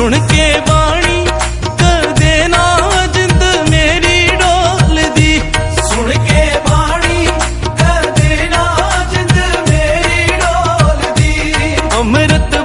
ਸੁਣ ਕੇ ਬਾਣੀ, ਕਦੇ ਨਾ ਜਿੰਦ ਮੇਰੀ ਡੋਲਦੀ। ਸੁਣ ਕੇ ਬਾਣੀ, ਕਦੇ ਨਾ ਜਿੰਦ ਮੇਰੀ ਡੋਲਦੀ। ਅੰਮ੍ਰਿਤ